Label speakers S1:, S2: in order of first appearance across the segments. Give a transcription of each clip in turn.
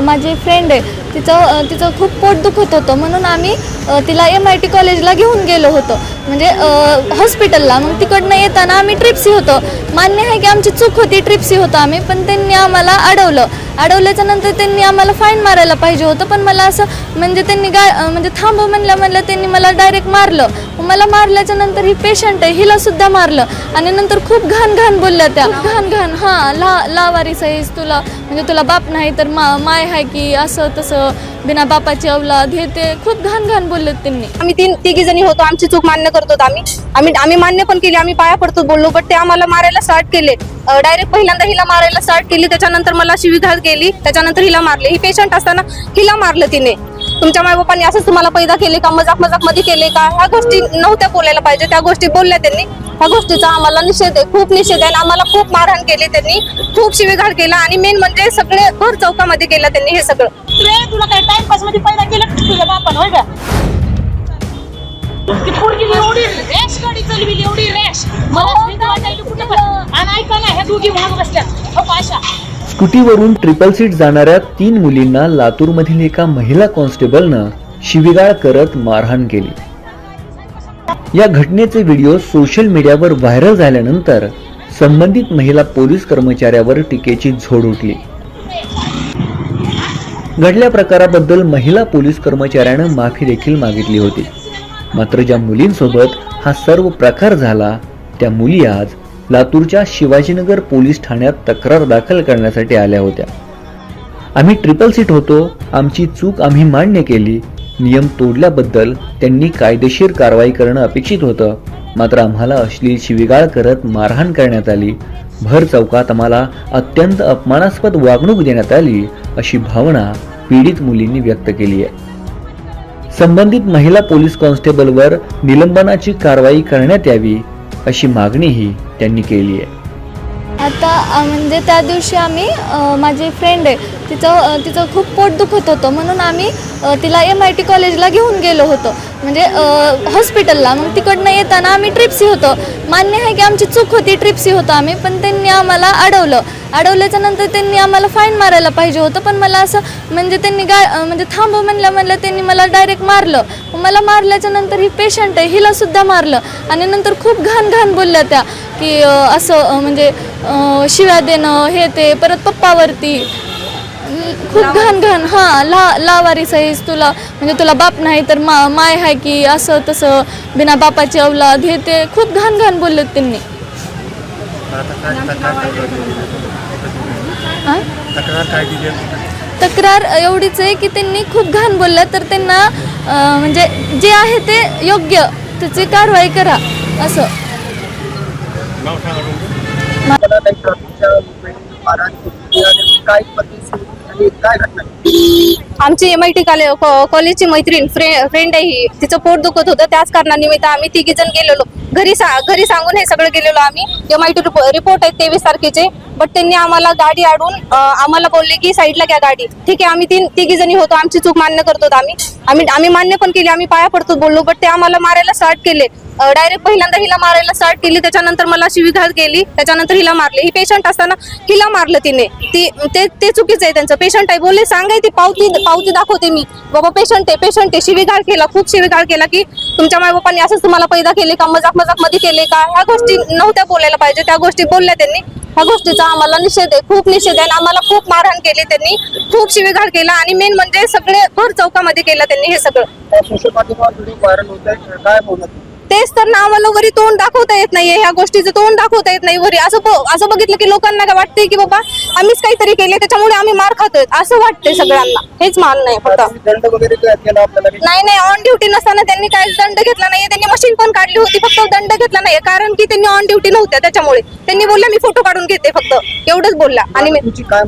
S1: माझी फ्रेंड आहे. तिचं तिचं खूप पोट दुखत होतं. म्हणून आम्ही तिला एम आय टी कॉलेजला घेऊन गेलो होतो. म्हणजे हॉस्पिटलला मग तिकडनं येताना आम्ही ट्रिप्सी होतो. मान्य आहे की आमची चूक होती ट्रिप्सी होतो आम्ही पण त्यांनी आम्हाला अडवलं. अडवल्याच्या नंतर त्यांनी आम्हाला फाईन मारायला पाहिजे होतं पण मला असं म्हणजे त्यांनी गा म्हणजे थांबव म्हणलं म्हणलं त्यांनी मला डायरेक्ट मारलं. मला मारल्याच्या नंतर ही पेशंट आहे हिला सुद्धा मारलं. आणि नंतर खूप घाण घाण बोलल्या त्या. घाण घाण. हां ला लावारी सहीस तुला म्हणजे तुला बाप नाही तर मा माय आहे की असं तसं. बिना बापाची औलाद हे ते खूप घाण घाण बोललेत त्यांनी.
S2: आम्ही तीन तिघी जणी होतो आमची चूक मान्य करतो आम्ही. आम्ही आम्ही मान्य पण केली आम्ही पाया पडतो बोललो बट ते आम्हाला मारायला स्टार्ट केले. डायरेक्ट पहिल्यांदा हिला मारायला स्टार्ट केली त्याच्यानंतर मला शिवीघात केली त्याच्यानंतर हिला मारले. ही पेशंट असताना हिला मारलं तिने. तुमच्या मायबापांनी असंच तुम्हाला पैदा केले का? मजाक मजाकमध्ये केले का? ह्या गोष्टी नव्हत्या बोलायला पाहिजे. त्या गोष्टी बोलल्या त्यांनी. ह्या गोष्टीचा आम्हाला निषेध आहे. खूप निषेध आहे आम्हाला खूप मारहाण केली त्यांनी. खूप शिवीघाळ केला आणि मेन म्हणजे सगळे भर चौकामध्ये केलं त्यांनी हे सगळं.
S3: तुला काय टाइमपासमध्ये पैदा केलं तुझ्या बापान? होय का? ती पोरगी एवढी रॅश गाडी चालविली एवढी रॅश मला कुठं आणि ऐका ना ह्या दोघी महाग बसल्यात. हो अशा
S4: स्कूटीवरून ट्रिपल सीट जाणाऱ्या तीन मुलींना लातूरमधील एका महिला कॉन्स्टेबलनं शिवीगाळ करत मारहाण केली. या घटनेचे व्हिडिओ सोशल मीडियावर व्हायरल झाल्यानंतर संबंधित महिला पोलीस कर्मचाऱ्यावर टीकेची झोड उठली. घडल्या प्रकाराबद्दल महिला पोलीस कर्मचाऱ्यानं माफी देखील मागितली होती. मात्र ज्या मुलींसोबत हा सर्व प्रकार झाला त्या मुली आज लातूरच्या शिवाजीनगर पोलीस ठाण्यात तक्रार दाखल करण्यासाठी आल्या होत्या. आम्ही ट्रिपल सीट होतो आमची चूक आम्ही मान्य केली नियम तोडल्याबद्दल त्यांनी कायदेशीर कारवाई करणं अपेक्षित होतं. मात्र आम्हाला अश्लील शिवीगाळ करत मारहाण करण्यात आली. भर चौकात आम्हाला अत्यंत अपमानास्पद वागणूक देण्यात आली अशी भावना पीडित मुलींनी व्यक्त केली आहे. संबंधित महिला पोलीस कॉन्स्टेबलवर निलंबनाची कारवाई करण्यात यावी अशी मागणीही त्यांनी केली आहे.
S1: आता म्हणजे त्या दिवशी आम्ही माझी फ्रेंड आहे तिचं तिचं खूप पोट दुखत होतं. म्हणून आम्ही तिला एम आय टी कॉलेजला घेऊन गेलो होतो. म्हणजे हॉस्पिटलला मग तिकडनं येताना आम्ही ट्रिप्सी होतो. मान्य आहे की आमची चूक होती ट्रिप्सी होतो आम्ही पण त्यांनी आम्हाला अडवलं. अडवल्याच्या नंतर त्यांनी आम्हाला फाईन मारायला पाहिजे होतं पण मला असं म्हणजे त्यांनी गा म्हणजे थांबव म्हणलं म्हणलं त्यांनी मला डायरेक्ट मारलं. मला मारल्याच्या नंतर ही पेशंट आहे हिलासुद्धा मारलं. आणि नंतर खूप घाण घाण बोलल्या त्या. की असं म्हणजे शिव्या देणं हे ते परत पप्पावरती. खूप घाण घाण हां ला लावारी सहीस तुला म्हणजे तुला बाप नाही तर मा माय आहे की असं तसं बिना बापाची अवलाद हे ते खूप घाण घाण बोललेत त्यांनी. हां?
S5: तक्रार काय दिली
S1: तक्रार एवढीच आहे की त्यांनी खूप घाण बोललं तर त्यांना म्हणजे जे आहे ते योग्य त्याची कारवाई करा असं
S5: नाव सांगा तुमचं
S6: मला नाही ट्रॉफिकच्या वेळी मारहाण केली आणि काय आणि काय घटना
S2: आमची एम आय टी कॉलेजची मैत्रीण फ्रे फ्रेंड आहे ही. तिचं पोट दुखत होतं. त्याच कारणानिमित्त आम्ही तिघी जण गेलेलो. घरी सा घरी सांगून हे सगळं गेलेलो आम्ही. एम आय टी रिपोर्ट आहेत तेवीस तारखेचे. बट त्यांनी आम्हाला गाडी आडून आम्हाला बोलले की साईडला घ्या गाडी. ठीक आहे आम्ही तीन तिघी जणी होतो. आमची चूक मान्य करतो आम्ही. आम्ही आम्ही मान्य पण केली. आम्ही पाया पडतो बोललो. बट ते आम्हाला मारायला स्टार्ट केले. डायरेक्ट पहिल्यांदा हिला मारायला स्टार्ट केली. त्याच्यानंतर मला शिवीघात केली त्याच्यानंतर हिला मारले. ही पेशंट असताना हिला मारलं तिने. ती ते ते चुकीचं आहे त्यांचं. पेशंट आहे. बोलले सांगाय ती पावती पावती दाखवते मी. बाबा पेशंट आहे पेशंट आहे. शिवीगाळ केला खूप शिवीगाळ केला की तुमच्या मायबापांनी असंच तुम्हाला पैदा केले का मजाक मजाकमध्ये केले का? ह्या गोष्टी नव्हत्या बोलायला पाहिजे. त्या गोष्टी बोलल्या त्यांनी. ह्या गोष्टीचा आम्हाला निषेध आहे खूप निषेध आहे. आणि आम्हाला खूप मारहाण केली त्यांनी. खूप शिवीगाळ केला आणि मेन म्हणजे सगळे भर चौकामध्ये केलं त्यांनी हे सगळं.
S6: व्हायरल होत आहे काय बोलत
S2: तेच तर ना आम्हाला वरी तोंड दाखवता येत नाहीये ह्या गोष्टीचं तोंड दाखवता येत नाही वरी. असं असं बघितलं की लोकांना काय वाटतंय की बाबा आम्हीच काहीतरी केले त्याच्यामुळे आम्ही मार खातोय. असं वाटतंय सगळ्यांना. हेच मान नाही फक्त नाही नाही ऑन ड्युटी नसताना त्यांनी काय दंड घेतला नाहीये त्यांनी मशीन पण काढली होती फक्त दंड घेतला नाहीये. कारण की त्यांनी ऑन ड्युटी नव्हत्या त्याच्यामुळे. त्यांनी बोलल्या मी फोटो काढून घेते फक्त. एवढंच बोलल्या आणि
S6: काय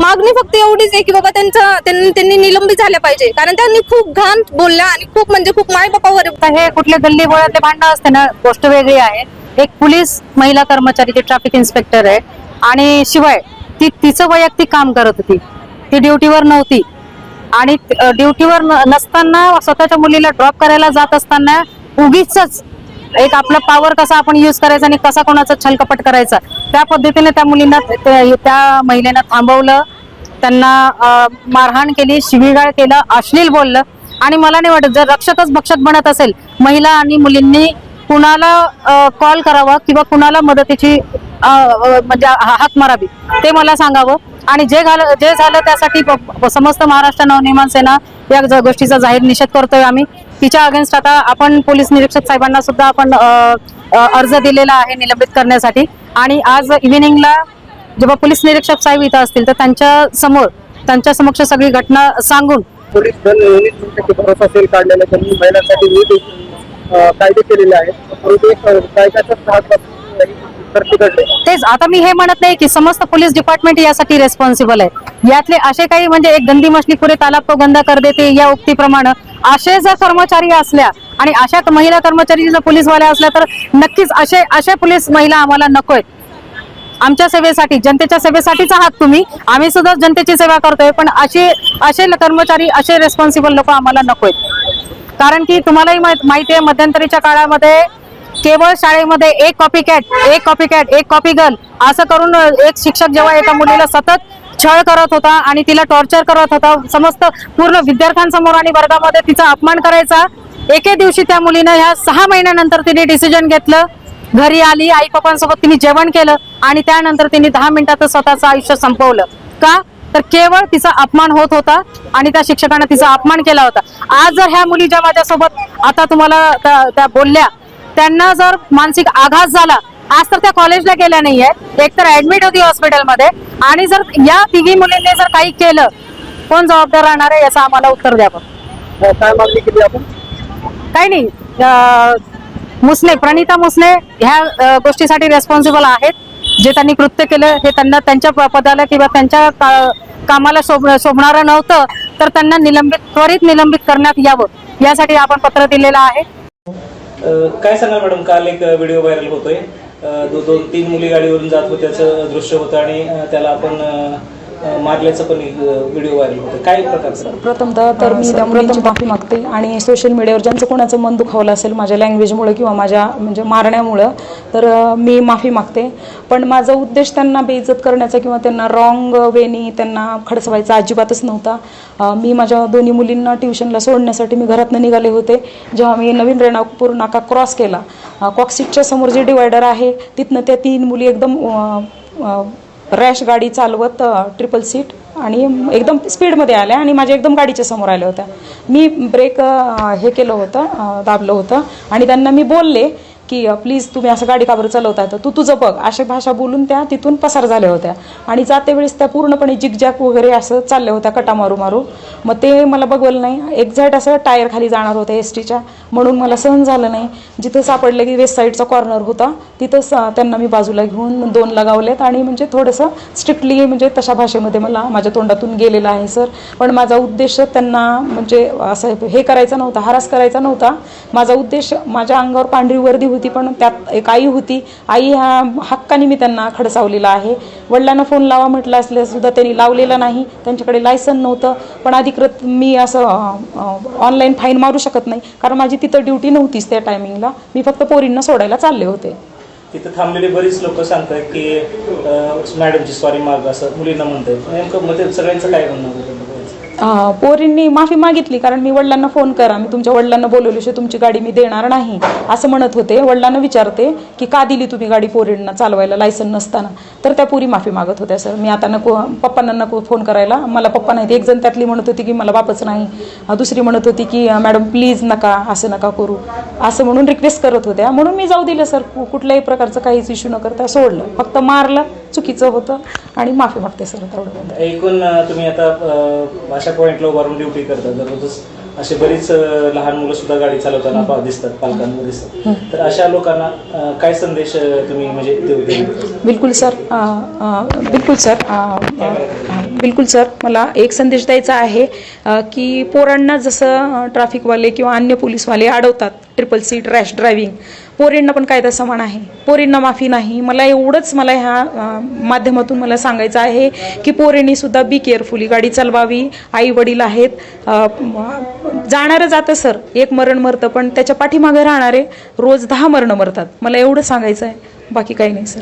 S6: मागणी
S2: फक्त एवढीच आहे की बाबा त्यांचं त्यांनी त्यांनी निलंबित झाल्या पाहिजे. कारण त्यांनी खूप घाण बोलल्या आणि खूप म्हणजे खूप माय बापावर
S3: हे कुठले गल्ली बोळातले भांडणं असते ना गोष्ट वेगळी आहे. एक पोलीस महिला कर्मचारी ती ट्रॅफिक इन्स्पेक्टर आहे. आणि शिवाय ती तिचं वैयक्तिक काम करत होती. ती ड्युटीवर नव्हती. आणि ड्युटीवर नसताना स्वतःच्या मुलीला ड्रॉप करायला जात असताना उगीच एक आपला पॉवर कसा आपण युज करायचा आणि कसा कोणाचा छलकपट करायचा त्या पद्धतीने त्या मुलींना त्या महिलेनं थांबवलं त्यांना मारहाण केली शिवीगाळ केलं अश्लील बोललं. आणि मला नाही वाटत जर रक्षकच भक्षक बनत असेल महिला आणि मुलींनी कुणाला कॉल करावा किंवा कुणाला मदतीची म्हणजे हा- मारावी ते मला सांगावं. आणि जे झालं जे झालं त्यासाठी प- समस्त महाराष्ट्र नवनिर्माण सेना या ज- गोष्टीचा जाहीर निषेध करतोय आम्ही. तिच्या अगेन्स्ट आता आपण पोलीस निरीक्षक साहेबांना सुद्धा आपण अर्ज दिलेला आहे निलंबित करण्यासाठी. आणि आज इव्हिनिंगला जेव्हा पोलीस निरीक्षक साहेब इथं असतील तर त्यांच्यासमोर त्यांच्या समक्ष सगळी घटना सांगून
S6: पोलीस दल नेहमीच तुमच्याकडे भरोसा सेल काढलेला. त्यांनी महिलांसाठी कायदे केलेले आहेत. परंतु एक
S3: तेच आता मी हे म्हणत नाही की समस्त पोलीस डिपार्टमेंट यासाठी रेस्पॉन्सिबल आहे. यातले असे काही म्हणजे एक गंदी मछली पुरे तालाब को गंदा कर देते या उक्तीप्रमाणे. असे जर कर्मचारी असल्या आणि अशा महिला कर्मचारी जर पोलीसवाल्या असल्या तर नक्कीच असे असे पोलीस महिला आम्हाला नकोय. आमच्या सेवेसाठी जनतेच्या सेवेसाठीच आहात तुम्ही. आम्ही सुद्धा जनतेची सेवा करतोय पण असे असे कर्मचारी असे रेस्पॉन्सिबल लोक आम्हाला नकोय कारण की तुम्हालाही माहित- माहिती आहे मध्यंतरीच्या काळामध्ये केवळ शाळेमध्ये एक कॉपी कॅट एक कॉपी कॅट एक कॉपी गर्ल असं करून एक शिक्षक जेव्हा एका मुलीला सतत छळ करत होता आणि तिला टॉर्चर करत होता. समस्त पूर्ण विद्यार्थ्यांसमोर आणि वर्गामध्ये तिचा अपमान करायचा. एके दिवशी त्या मुलीनं ह्या सहा महिन्यानंतर तिने डिसिजन घेतलं. घरी आली आई पप्पांसोबत तिने जेवण केलं आणि त्यानंतर तिने दहा मिनिटातच स्वतःचं आयुष्य संपवलं. का? तर केवळ तिचा अपमान होत होता आणि त्या शिक्षकाने तिचा अपमान केला होता. आज जर ह्या मुली ज्या माझ्यासोबत आता तुम्हाला त्या त्या बोलल्या त्यांना जर मानसिक आघात झाला आज तर त्या कॉलेजला गेल्या नाहीये. एक तर ऍडमिट होती हॉस्पिटलमध्ये आणि जर या तिघी मुलींनी जर काही केलं कोण जबाबदार राहणार आहे याचं आम्हाला उत्तर द्यावं
S6: काय मागणी केली आपण?
S3: काही नाही. अं, मुसने प्रणिता मुसने ह्या अं, गोष्टीसाठी रेस्पॉन्सिबल आहेत. जे त्यांनी कृत्य केलं हे त्यांना त्यांच्या प- पदाला किंवा त्यांच्या का- कामाला शोभ शोभणारं नव्हतं तर त्यांना निलंबित त्वरित निलंबित करण्यात यावं. यासाठी आपण पत्र दिलेलं आहे.
S7: अ, काय सांगाल मॅडम? काल एक व्हिडिओ व्हायरल होतोय. दो दोन तीन मुली गाडीवरून जात होत्याचं दृश्य होतं आणि त्याला आपण मारल्याचं पण व्हिडिओ व्हायरल होतं. काय प्रकारचं
S8: प्रथमतः तर मी त्या मुलींची माफी मागते आणि सोशल मीडियावर ज्यांचं कोणाचं मन दुखावलं असेल माझ्या लँग्वेजमुळे किंवा माझ्या म्हणजे मारण्यामुळं तर मी माफी मागते. पण माझा उद्देश त्यांना बेइज्जत करण्याचा किंवा त्यांना रॉंग वेनी त्यांना खडसवायचा अजिबातच नव्हता. मी माझ्या दोन्ही मुलींना ट्युशनला सोडण्यासाठी मी घरातनं निघाले होते. जेव्हा मी नवीन रेणापूर नाका क्रॉस केला कॉक्सिटच्या समोर जे डिवायडर आहे तिथनं त्या तीन मुली एकदम रॅश गाडी चालवत ट्रिपल सीट आणि एकदम स्पीडमध्ये आल्या आणि माझ्या एकदम गाडीच्या समोर आल्या होत्या. मी ब्रेक हे केलं होतं दाबलं होतं आणि त्यांना मी बोलले की प्लीज तुम्ही असं गाडी का बरं चालवताय? तर तू तुझं बघ. अशा भाषा बोलून त्या तिथून पसार झाल्या होत्या. आणि जाते वेळेस त्या पूर्णपणे जिगजॅक वगैरे असं चालल्या होत्या कटा मारू मारू. मग ते मला बघवलं नाही. एक्झॅक्ट असं टायर खाली जाणार होतं एस टीच्या म्हणून मला सहन झालं नाही. जिथं सापडलं की वेस्ट साईडचा कॉर्नर होता तिथंच त्यांना मी बाजूला घेऊन दोन लगावलेत. आणि म्हणजे थोडंसं स्ट्रिक्टली म्हणजे तशा भाषेमध्ये मला माझ्या तोंडातून गेलेलं आहे सर. पण माझा उद्देश त्यांना म्हणजे असं हे करायचा नव्हता हरास करायचा नव्हता. माझा उद्देश माझ्या अंगावर पांढरी वर्दी होती पण त्यात एक आई होती. आई ह्या हक्काने मी त्यांना खडसावलेला आहे. वडिलांना फोन लावा म्हटलं असल्या सुद्धा त्यांनी लावलेला नाही. त्यांच्याकडे लायसन नव्हतं. पण अधिकृत मी असं ऑनलाईन फाईन मारू शकत नाही. कारण माझी तिथं ड्युटी नव्हतीच त्या टायमिंगला मी फक्त पोरींना सोडायला चालले होते.
S7: तिथं थांबलेले बरीच लोक सांगतात की मॅडमची सॉरी माग असं मुलींना म्हणतात नेमकं सगळ्यांचं काय म्हणणं
S8: पोरींनी माफी मागितली कारण मी वडिलांना फोन करा मी तुमच्या वडिलांना बोलवल्याशिवाय तुमची गाडी मी देणार नाही असं म्हणत होते. वडिलांना विचारते की का दिली तुम्ही गाडी पोरींना चालवायला लायसन नसताना? तर त्या पोरी माफी मागत होत्या सर मी आता नको पप्पांना नको फोन करायला. मला पप्पा नाहीत. एक जण त्यातली म्हणत होती की मला बापच नाही. दुसरी म्हणत होती की मॅडम प्लीज नका असं नका करू. असं म्हणून रिक्वेस्ट करत होत्या. म्हणून मी जाऊ दिलं सर कु- कुठल्याही प्रकारचं काहीच इश्यू न करता सोडलं. फक्त मारलं चुकीचं होतं आणि माफी मागते सर तेवढं
S7: एकूण तुम्ही आता अशा पॉईंटला उभारून ड्युटी करता दररोजच असे बरीच लहान मुलं सुद्धा गाडी चालवताना दिसतात पालकांना दिसतात. तर अशा लोकांना काय संदेश तुम्ही म्हणजे देऊ
S8: बिलकुल सर बिलकुल सर बिलकुल सर मला एक संदेश द्यायचा आहे की पोरांना जसं ट्रॅफिकवाले किंवा अन्य पोलीसवाले अडवतात ट्रिपल सीट रॅश ड्रायव्हिंग पोरींना पण कायदा समान आहे. पोरींना माफी नाही. मला एवढंच मला ह्या माध्यमातून मला सांगायचं आहे की पोरींनी सुद्धा बी केअरफुली गाडी चालवावी. आई वडील आहेत जाणारं जातं सर. एक मरण मरतं पण त्याच्या पाठीमागे राहणारे रोज दहा मरणं मरतात. मला एवढं सांगायचं आहे. बाकी काही नाही सर.